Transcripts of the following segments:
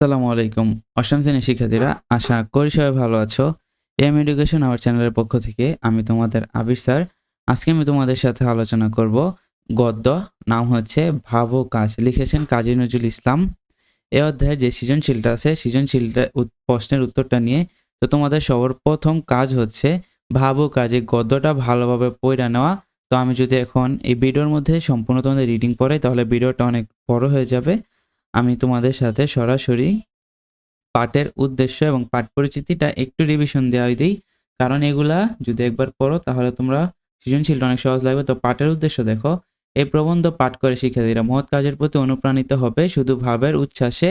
আসসালামু আলাইকুম। অষ্টম শ্রেণির শিক্ষার্থীরা, আশা করি সবাই ভালো আছো। এম এডুকেশন আওয়ার চ্যানেলের পক্ষ থেকে আমি তোমাদের আবির স্যার। আজকে আমি তোমাদের সাথে আলোচনা করব গদ্য, নাম হচ্ছে ভাবো কাজ। লিখেছেন কাজী নজরুল ইসলাম। এ অধ্যায়ে যে সৃজনশীলটা আছে, সৃজনশীলটা প্রশ্নের উত্তরটা নিয়ে তো তোমাদের সবার প্রথম কাজ হচ্ছে ভাবো কাজে গদ্যটা ভালোভাবে পড়ে নেওয়া। তো আমি যদি এখন এই ভিডিওর মধ্যে সম্পূর্ণ তোমাদের রিডিং পড়াই, তাহলে ভিডিওটা অনেক বড় হয়ে যাবে। আমি তোমাদের সাথে সরাসরি পাঠের উদ্দেশ্য এবং পাঠ পরিচিতিটা একটু রিভিশন দেওয়া দিই। কারণ এগুলা যদি একবার পড়ো, তাহলে তোমরা সৃজনশীলটা অনেক সহজ লাগবে। তো পাঠের উদ্দেশ্য দেখো এই প্রবন্ধ পাঠ করে শিক্ষার্থীরা মহৎ কাজের প্রতি অনুপ্রাণিত হবে শুধু ভাবের উচ্ছ্বাসে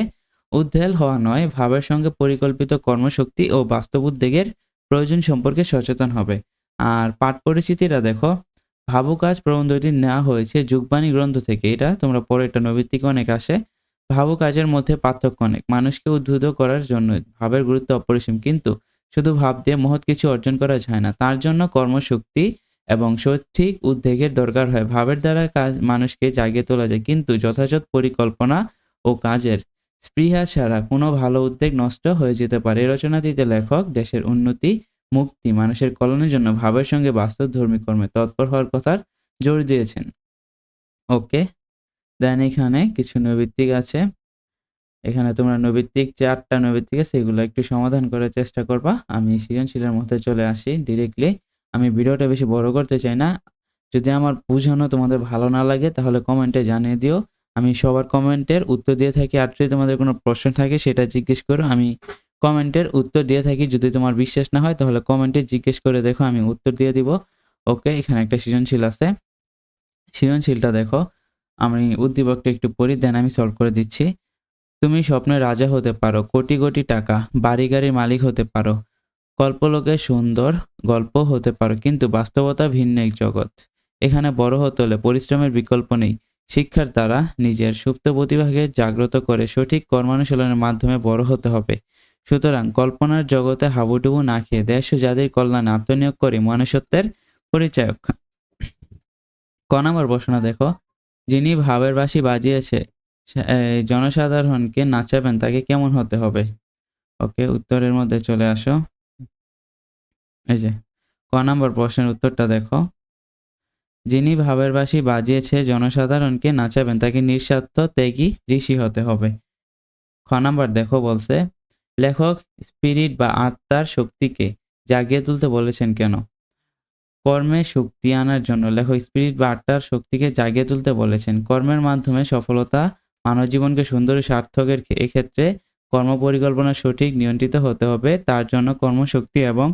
উদ্বেল হওয়া নয়, ভাবের সঙ্গে পরিকল্পিত কর্মশক্তি ও বাস্তব উদ্যোগের প্রয়োজন সম্পর্কে সচেতন হবে। আর পাঠ পরিচিতিটা দেখো ভাবু কাজ প্রবন্ধটি নেওয়া হয়েছে যুগবাণী গ্রন্থ থেকে। এটা তোমরা পরে এটা নৈবিত্তিক অনেক আসে। ভাবু কাজের মধ্যে পার্থক্য অনেক। মানুষকে উদ্বুদ্ধ করার জন্য ভাবের গুরুত্ব অপরিসীম। কিন্তু শুধু ভাব দিয়ে মহৎ কিছু অর্জন করা যায় না, তার জন্য কর্মশক্তি এবং সঠিক উদ্বেগের দরকার হয়। ভাবের দ্বারা কাজ মানুষকে জাগিয়ে তোলা যায়, কিন্তু যথাযথ পরিকল্পনা ও কাজের স্পৃহা ছাড়া কোনো ভালো উদ্যোগ নষ্ট হয়ে যেতে পারে। রচনাটিতে লেখক, দেশের উন্নতি, মুক্তি, মানুষের কল্যাণের জন্য ভাবের সঙ্গে বাস্তব ধর্মী কর্মে তৎপর হওয়ার কথার জোর দিয়েছেন। ওকে। দেন এখানে কিছু নৈবিত্তিক আছে। এখানে তোমরা নৈবিত্তিক চারটা নৈবিত্তিক আছে সেগুলো একটু সমাধান করার চেষ্টা করবা। আমি সৃজনশীলের মধ্যে চলে আসি ডিরেক্টলি আমি ভিডিওটা বেশি বড় করতে চাই না। যদি আমার বোঝানো তোমাদের ভালো না লাগে, তাহলে কমেন্টে জানিয়ে দিও। আমি সবার কমেন্টের উত্তর দিয়ে থাকি। আর যদি তোমাদের কোনো প্রশ্ন থাকে, সেটা জিজ্ঞেস করো। আমি কমেন্টের উত্তর দিয়ে থাকি। যদি তোমার বিশ্বাস না হয়, তাহলে কমেন্টে জিজ্ঞেস করে দেখো, আমি উত্তর দিয়ে দিব। ওকে এখানে একটা সৃজনশীল আছে। সৃজনশীলটা দেখো। আমি উদ্দীপকটা একটু পড়ি দেন আমি সলভ করে দিচ্ছি। তুমি স্বপ্নের রাজা হতে পারো, কোটি কোটি টাকা, বাড়ি গাড়ির মালিক হতে পারো, কল্পলোকে সুন্দর গল্প হতে পারো, কিন্তু বাস্তবতা ভিন্ন এক জগৎ। এখানে বড় হতে হলে পরিশ্রমের বিকল্প নেই। শিক্ষার দ্বারা নিজের সুপ্ত প্রতিভাকে জাগ্রত করে সঠিক কর্মানুশীলনের মাধ্যমে বড় হতে হবে। সুতরাং কল্পনার জগতে হাবুডুবু না খেয়ে দেশ ও জাতির কল্যাণে আত্মনিয়োগ করে মনুষ্যত্বের পরিচয়ক। ক প্রশ্ন দেখো। যিনি ভাবের বাঁশি বাজিয়েছে জনসাধারণকে নাচাবেন, তাকে কেমন হতে হবে? ওকে, উত্তরের মধ্যে চলে আসো। এই যে, ক নম্বর প্রশ্নের উত্তরটা দেখো। যিনি ভাবের বাঁশি বাজিয়েছে, জনসাধারণকে নাচাবেন, তাকে নিঃস্বার্থ ত্যাগী ঋষি হতে হবে। খ নাম্বার দেখো বলছে, লেখক, স্পিরিট বা আত্মার শক্তিকে জাগিয়ে তুলতে বলেছেন কেন? কর্মে শক্তি আনার জন্য। লেখক স্পিরিট বা আত্মার শক্তিকে জাগিয়ে তুলতে বলেছেন। কর্মের মাধ্যমে সফলতা মানব জীবনকে সুন্দর সার্থকের ক্ষে- কর্ম পরিকল্পনা সঠিক, নিয়ন্ত্রিত হতে হবে। তার জন্য কর্মশক্তি এবং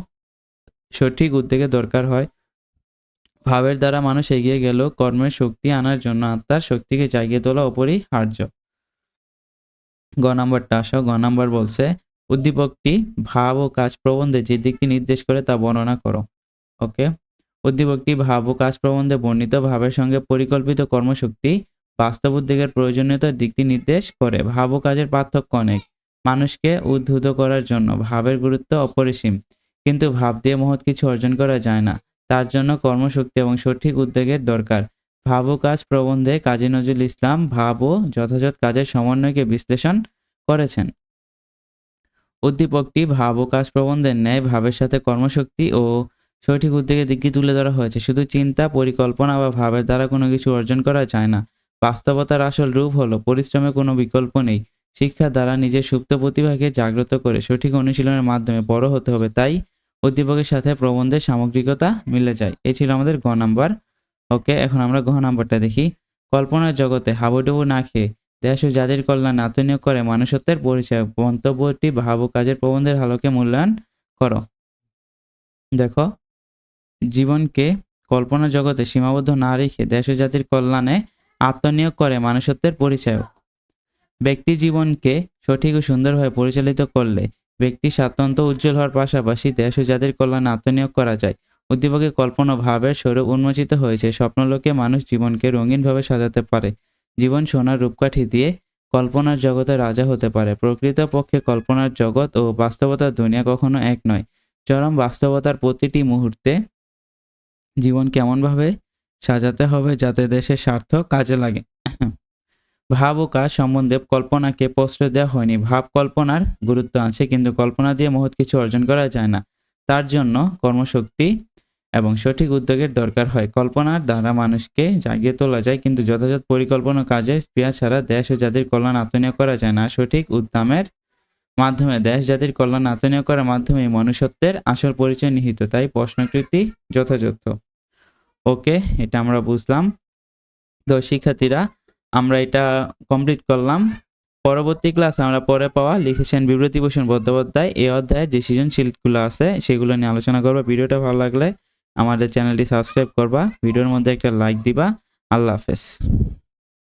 সঠিক উদ্যোগের দরকার হয়। ভাবের দ্বারা মানুষ এগিয়ে গেল কর্মের শক্তি আনার জন্য আত্মার শক্তিকে জাগিয়ে তোলা অপরিহার্য। গ নাম্বারটা আসো। গ নাম্বার বলছে, উদ্দীপকটি ভাব ও কাজ প্রবন্ধে যে দিকটি নির্দেশ করে তা বর্ণনা করো। ওকে। উদ্দীপকটি ভাব ও কাজ প্রবন্ধে বর্ণিত, ভাবের সঙ্গে পরিকল্পিত কর্মশক্তি, বাস্তব উদ্যোগের প্রয়োজনীয়তার দিকটি নির্দেশ করে। ভাব ও কাজের পার্থক্য অনেক। মানুষকে উদ্বুদ্ধ করার জন্য ভাবের গুরুত্ব অপরিসীম। কিন্তু ভাব দিয়ে মহৎ কিছু অর্জন করা যায় না। তার জন্য কর্মশক্তি এবং সঠিক উদ্যোগের দরকার। ভাব ও কাজ প্রবন্ধে কাজী নজরুল ইসলাম ভাব ও যথাযথ কাজের সমন্বয়কে বিশ্লেষণ করেছেন। উদ্দীপকটি ভাব ও কাজ প্রবন্ধের ন্যায়, ভাবের সাথে কর্মশক্তি ও সঠিক উদ্যোগের দিকটি তুলে ধরা হয়েছে। শুধু চিন্তা, পরিকল্পনা বা ভাবের দ্বারা কোনো কিছু অর্জন করা যায় না। বাস্তবতার আসল রূপ হলো, পরিশ্রমে কোনো বিকল্প নেই। শিক্ষার দ্বারা নিজের সুপ্ত প্রতিভাকে জাগ্রত করে সঠিক অনুশীলনের মাধ্যমে বড় হতে হবে। তাই উদ্দীপকের সাথে প্রবন্ধের সামগ্রিকতা মিলে যায়। এ ছিল আমাদের গ নাম্বার। ওকে, এখন আমরা গ নাম্বারটা দেখি। কল্পনার জগতে হাবুডুবু না খেয়ে দেশ ও জাতির কল্যাণ আত্মনিয়োগ করে মানুষত্বের পরিচয়, মন্তব্যটি ভাব কাজের প্রবন্ধের আলোকে মূল্যায়ন করো। দেখো জীবনকে কল্পনা জগতে সীমাবদ্ধ না রেখে দেশ জাতির কল্যাণে আত্মনিয়োগ করে মানুষত্বের পরিচয়ক। ব্যক্তি জীবনকে সঠিক ও সুন্দরভাবে পরিচালিত করলে ব্যক্তি স্বাতন্ত্র উজ্জ্বল হওয়ার পাশাপাশি দেশ ও জাতির কল্যাণে আত্মনিয়োগ করা যায়। উদ্দীপকে কল্পনা ভাবের স্বরূপ উন্মোচিত হয়েছে। স্বপ্নলোকে মানুষ জীবনকে রঙিনভাবে সাজাতে পারে। জীবন সোনার রূপকাঠি দিয়ে কল্পনার জগতে রাজা হতে পারে। প্রকৃতপক্ষে কল্পনার জগৎ ও বাস্তবতার দুনিয়া কখনো এক নয়। চরম বাস্তবতার প্রতিটি মুহূর্তে জীবন কেমনভাবে সাজাতে হবে যাতে দেশের স্বার্থ কাজে লাগে? ভাব ও কাজ সম্বন্ধে কল্পনাকে প্রশ্রয় দেওয়া হয়নি। ভাব কল্পনার গুরুত্ব আছে, কিন্তু কল্পনা দিয়ে মহৎ কিছু অর্জন করা যায় না। তার জন্য কর্মশক্তি এবং সঠিক উদ্যোগের দরকার হয়। কল্পনার দ্বারা মানুষকে জাগিয়ে তোলা যায়, কিন্তু যথাযথ পরিকল্পনা কাজে স্পৃহা ছাড়া দেশ ও জাতির কল্যাণ আত্মনীয় করা যায় না। সঠিক উদ্যমের মাধ্যমে দেশ, জাতির কল্যাণ আত্মনীয় করার মাধ্যমে মনুষ্যত্বের আসল পরিচয় নিহিত। তাই প্রশ্নকৃতি যথাযথ। ওকে, এটা আমরা বুঝলাম। তো শিক্ষার্থীরা, আমরা এটা কমপ্লিট করলাম। পরবর্তী ক্লাস আমরা পরে পাওয়া লিখেছেন বিভূতিভূষণ বন্দ্যোপাধ্যায়। এই অধ্যায়ে যে সৃজনশীলগুলো আছে, সেগুলো নিয়ে আলোচনা করব। ভিডিওটা ভালো লাগলে আমাদের চ্যানেলটি সাবস্ক্রাইব করবা। ভিডিওর মধ্যে একটা লাইক দিবা। আল্লাহ হাফেজ।